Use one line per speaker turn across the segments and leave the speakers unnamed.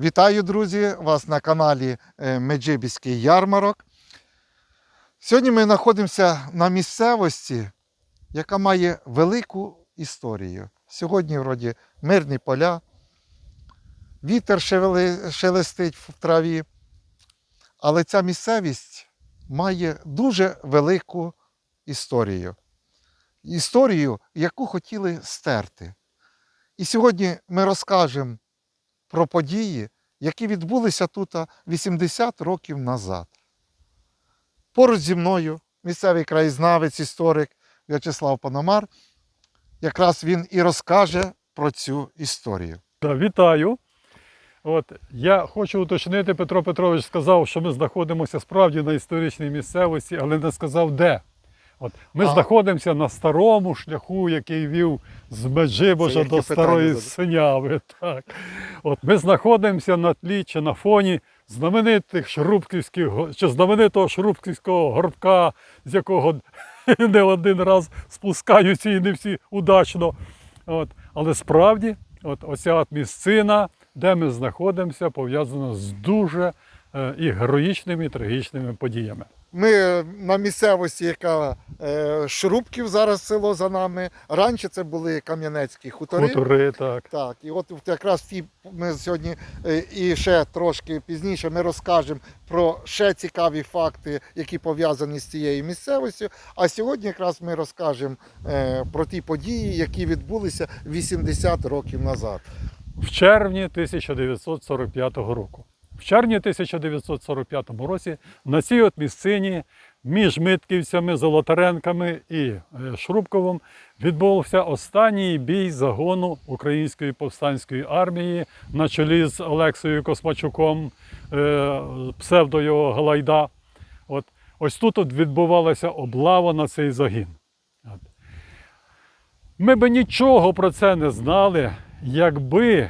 Вітаю, друзі! Вас на каналі е, Меджибіський ярмарок. Сьогодні ми знаходимося на місцевості, яка має велику історію. Сьогодні, вроді, мирні поля, вітер шелестить в траві. Але ця місцевість має дуже велику історію. Історію, яку хотіли стерти. І сьогодні ми розкажемо про події, які відбулися тут 80 років назад. Поруч зі мною місцевий краєзнавець, історик В'ячеслав Пономар. Якраз він і розкаже про цю історію.
Вітаю. От, я хочу уточнити, Петро Петрович сказав, що ми знаходимося справді на історичній місцевості, але не сказав де. От, ми
А.
знаходимося на старому шляху, який вів з Меджибожа до Старої
задав?
Синяви. Так. От, ми знаходимося на тлі чи на фоні знаменитих шрубківських, чи знаменитого шрубківського горбка, з якого не один раз спускаються і не всі удачно. От. Але справді, от оця от місцина, де ми знаходимося, пов'язана з дуже е, і героїчними, і трагічними подіями.
Ми на місцевості, яка е, Шрубків зараз село за нами. Раніше це були Кам'янецькі хутори.
Хутори, так.
Так, і от якраз ті ми сьогодні е, і ще трошки пізніше ми розкажемо про ще цікаві факти, які пов'язані з цією місцевістю. А сьогодні якраз ми розкажемо е, про ті події, які відбулися 80 років назад.
В червні 1945 року. В червні 1945 році на цій от місцині між Митківцями, Золотаренками і е, Шрубковим відбувався останній бій загону Української повстанської армії на чолі з Олексою Космачуком, е, псевдо його Галайда. От, ось тут от відбувалася облава на цей загін. Ми би нічого про це не знали, якби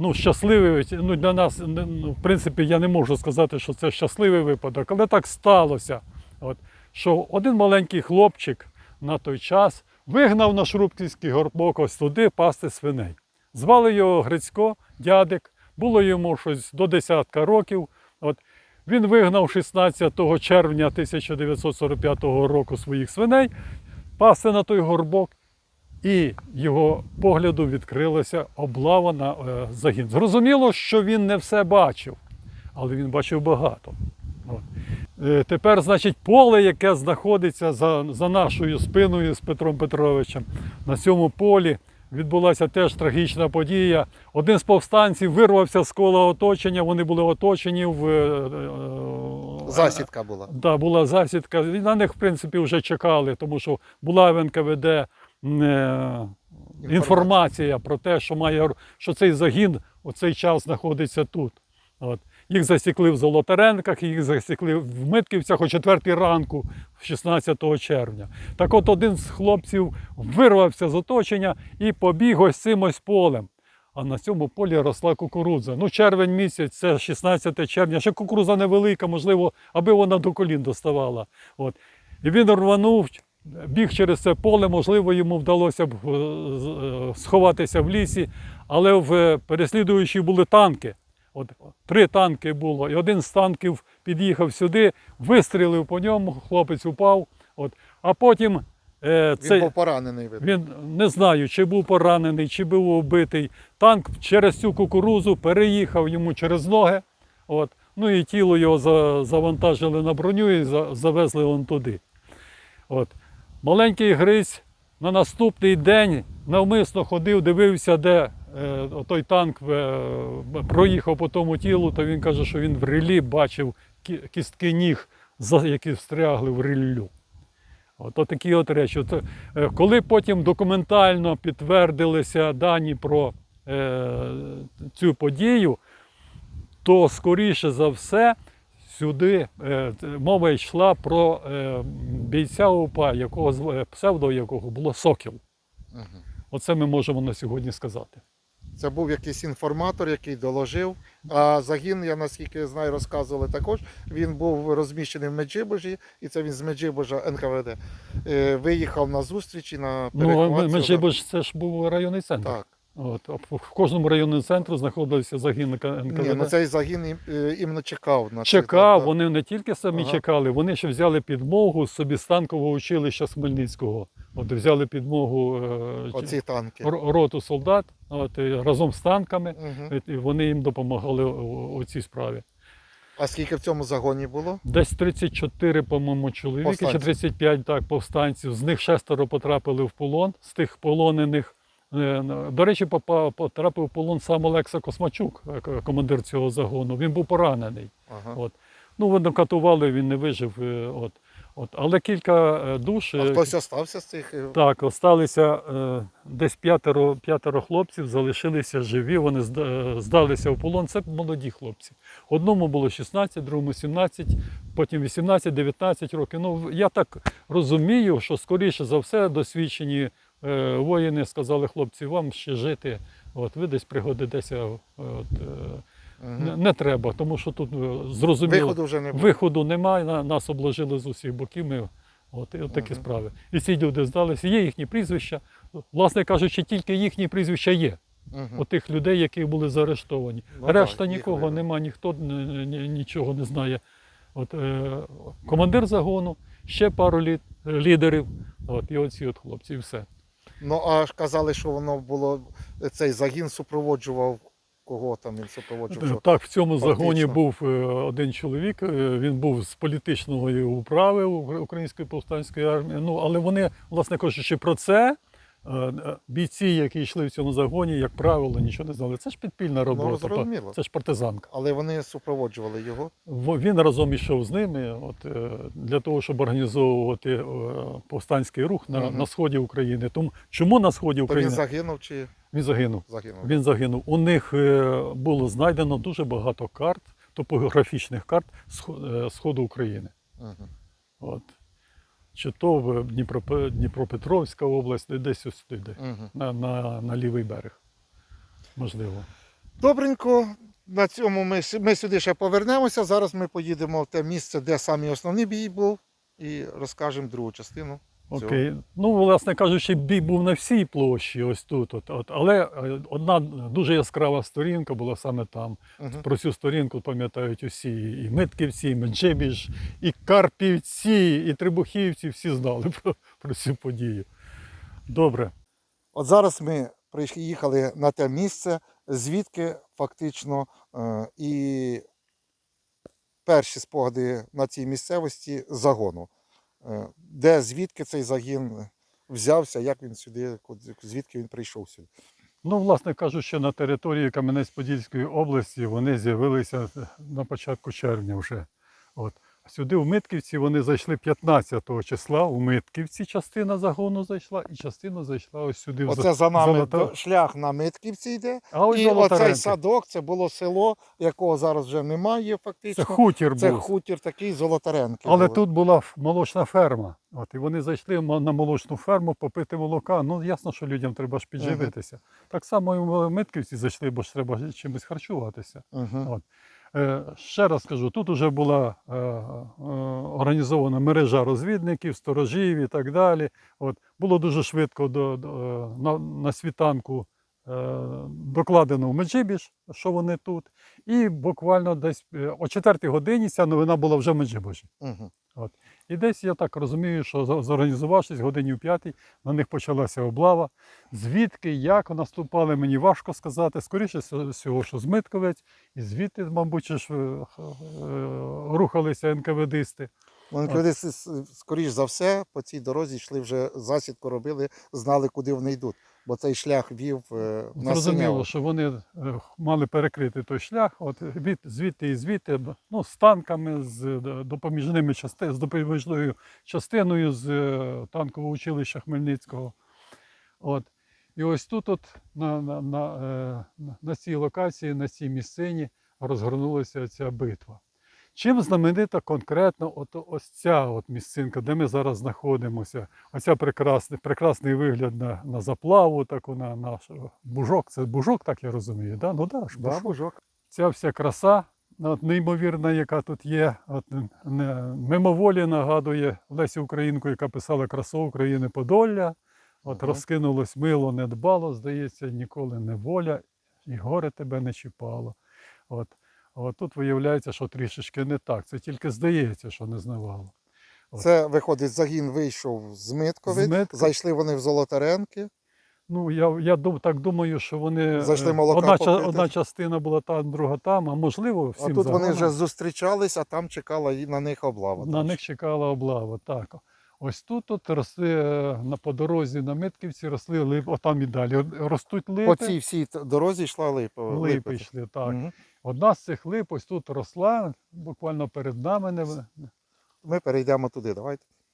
ну, щасливий, ну, для нас, ну, в принципі, я не можу сказати, що це щасливий випадок, але так сталося. От, що один маленький хлопчик на той час вигнав на Шрубківський горбок ось туди пасти свиней. Звали його Грицько, дядик, було йому щось до десятка років. От, він вигнав 16 червня 1945 року своїх свиней, пасти на той горбок, і його погляду відкрилася облава на е, загін. Зрозуміло, що він не все бачив, але він бачив багато. От. Е, тепер, значить, поле, яке знаходиться за, за нашою спиною з Петром Петровичем, на цьому полі відбулася теж трагічна подія. Один з повстанців вирвався з кола оточення, вони були оточені в. е,
Засідка була.
Да, була засідка. На них, в принципі, вже чекали, тому що була в НКВД інформація про те, що має що цей загін у цей час знаходиться тут. От. Їх засікли в Золотаренках, їх засікли в Митківцях о 4 ранку, 16 червня. Так от один з хлопців вирвався з оточення і побіг ось цим ось полем. А на цьому полі росла кукурудза. Ну, червень місяць, це 16 червня. Ще кукурудза невелика, можливо, аби вона до колін доставала. От. І він рванув, біг через це поле, можливо, йому вдалося б е, е, сховатися в лісі, але в е, переслідуючі були танки. От три танки було, і один з танків під'їхав сюди, вистрілив по ньому, хлопець упав. От. А потім е,
Він був поранений. видно.
він не знаю, чи був поранений, чи був убитий. Танк через цю кукурузу переїхав йому через ноги. От. Ну і тіло його за- завантажили на броню і завезли он туди. От. Маленький Грись на наступний день навмисно ходив, дивився, де е, той танк е, проїхав по тому тілу, то він каже, що він в рилі бачив кістки ніг, які встрягли в риллю. От такі от речі. От, е, коли потім документально підтвердилися дані про е, цю подію, то скоріше за все сюди е, мова йшла про е, бійця УПА, якого е, псевдо якого було Сокіл.
Мгм.
Оце ми можемо на сьогодні сказати.
Це був якийсь інформатор, який доложив. А загін, я наскільки знаю, розказували також. Він був розміщений в Меджибожі, і це він з Меджибожа НКВД. Виїхав на зустрічі на
Ну,
перехват цього-
Меджибож це ж був районний центр.
Так.
От, в- кожному районному центру знаходився загін НК-
Ні, ну цей загін е, іменно чекав на
Чекав, вони не тільки самі
Ага.
чекали, вони ще взяли підмогу собі з танкового училища з Хмельницького. От взяли підмогу е.
Оці танки.
роту солдат от, разом з танками,
Мгм.
і вони їм допомагали у, у цій справі.
А скільки в цьому загоні було?
Десь 34, по-моєму, чоловіки, чи 35 так, повстанців. З них шестеро потрапили в полон. З тих полонених, до речі, потрапив в полон сам Олекса Космачук, е, командир цього загону. Він був поранений.
Ага.
От. Ну, вони катували, він не вижив. е, От. От. Але кілька е, душ.
А
е,
хтось остався з цих? е,
Так, осталися е, десь п'ятеро, п'ятеро хлопців, залишилися живі, вони е, здалися в полон. Це молоді хлопці. Одному було 16, другому 17, потім 18-19 років. Ну, я так розумію, що скоріше за все досвідчені е, воїни сказали, хлопці, вам ще жити. От, ви десь пригодитеся. От, е, не, не треба, тому що тут е, зрозуміло.
Виходу вже не.
Виходу немає, на- нас обложили з усіх боків. Ми, от, от такі
Мгм.
справи. І ці люди здалися, є їхні прізвища. Власне кажучи, тільки їхні прізвища є.
Мгм.
У тих людей, які були заарештовані.
Ну
Решта
так, їх
нікого
видно.
нема, ніхто ні- ні- нічого не знає. От, е, командир загону, ще пару лі, лідерів, от, і оці от хлопці, і все.
Ну а ж казали, що воно було цей загін супроводжував. Кого там він супроводжував? Що?
Так, в цьому загоні був е, один чоловік, е, він був з політичної управи Української повстанської армії. Ну, але вони, власне кажучи, про це бійці, які йшли в цьому загоні, як правило, нічого не знали. Це ж підпільна робота,
Ну, зрозуміло.
це ж партизанка.
Але вони супроводжували його.
Він разом ішов з ними от, е, для того, щоб організовувати е, повстанський рух на,
Мгм.
на сході України. Тому чому на сході
То він
України
загинув чи
він загинув?
загинув?
Він загинув. У них е, було знайдено дуже багато карт, топографічних карт схо- е, сходу України.
Мгм.
От. Чи то в Дніпропе- Дніпропетровська область, де- десь ось туди,
угу.
на, на, на лівий берег. Можливо.
Добренько. На цьому ми, ми сюди ще повернемося. Зараз ми поїдемо в те місце, де самий основний бій був, і розкажемо другу частину. Цього.
Окей. Ну, власне кажучи, бій був на всій площі, ось тут. От, от. Але е, одна дуже яскрава сторінка була саме там.
Мгм.
Про цю сторінку пам'ятають усі. І Митківці, і Меджибіж, і Карпівці, і Трибухівці, всі знали про, про цю подію. Добре.
От зараз ми приїхали на те місце, звідки фактично е, і перші спогади на цій місцевості загону. Е, де звідки цей загін взявся, як він сюди, звідки він прийшов сюди.
Ну, власне кажучи, на території Кам'янець-Подільської області вони з'явилися на початку червня вже. От. Сюди в Митківці вони зайшли 15 числа. У Митківці частина загону зайшла, і частина зайшла ось сюди.
Оце за нами
Золота-
шлях на Митківці йде.
А ось
і оцей садок це було село, якого зараз вже немає Фактично.
Це хутір
Це хутір такий Золотаренки.
Але
були.
тут була молочна ферма. От, і вони зайшли на молочну ферму попити молока. Ну, ясно, що людям треба ж підживитися. Так само і в Митківці зайшли, бо ж треба чимось харчуватися.
Мгм.
От. Е, ще раз кажу, тут вже була е, е, організована мережа розвідників, сторожів і так далі. От. Було дуже швидко до, до, на, на світанку докладено в Меджибіж, що вони тут. І буквально десь о 4 годині ця новина була вже в Меджибожі.
Мгм.
І десь я так розумію, що зорганізувавшись годині в п'ятій, на них почалася облава. Звідки, як наступали, мені важко сказати. Скоріше всього, що з Митковець, і звідти, мабуть, е, е, рухалися НКВДисти.
Вони с- скоріш за все по цій дорозі йшли вже засідку робили, знали, куди вони йдуть. Бо цей шлях вів е, на
Зрозуміло, що вони е, мали перекрити той шлях, от від, звідти і звідти, ну, з танками, з е, допоміжними части, з допоміжною частиною з танкового училища Хмельницького. От. І ось тут, от, на, на, на- на цій локації, на цій місцині розгорнулася ця битва. Чим знаменита конкретно от, ось ця от місцинка, де ми зараз знаходимося? Оця прекрасний, прекрасний вигляд на, на заплаву, таку на наш бужок. Це бужок, так я розумію. Да? Ну да, ж,
Да,
бужок.
бужок.
Ця вся краса, от, неймовірна, яка тут є, от, не, мимоволі нагадує Лесі Українку, яка писала красу України Подолля. От
Ага.
розкинулось мило, не дбало, здається, ніколи не воля, і горе тебе не чіпало. От. От тут виявляється, що трішечки не так. Це тільки здається, що не знавало. От.
Це виходить, загін вийшов з Миткови,
З Митки.
зайшли вони в Золотаренки.
Ну, я, я дум- так думаю, що вони
Зайшли
е,
молока
одна,
попити.
одна частина була там, друга там, а можливо,
А
всім
тут вони вже зустрічались, а там чекала і на них облава.
на них чекала облава. Так. Ось тут от росли е, на по дорозі на Митківці, росли липи, отам і далі. Ростуть липи,
По цій всій дорозі йшла липа.
липи
липи.
йшли. Так.
Угу.
Одна з цих лип ось тут росла, буквально перед нами.
Ми перейдемо туди, давайте.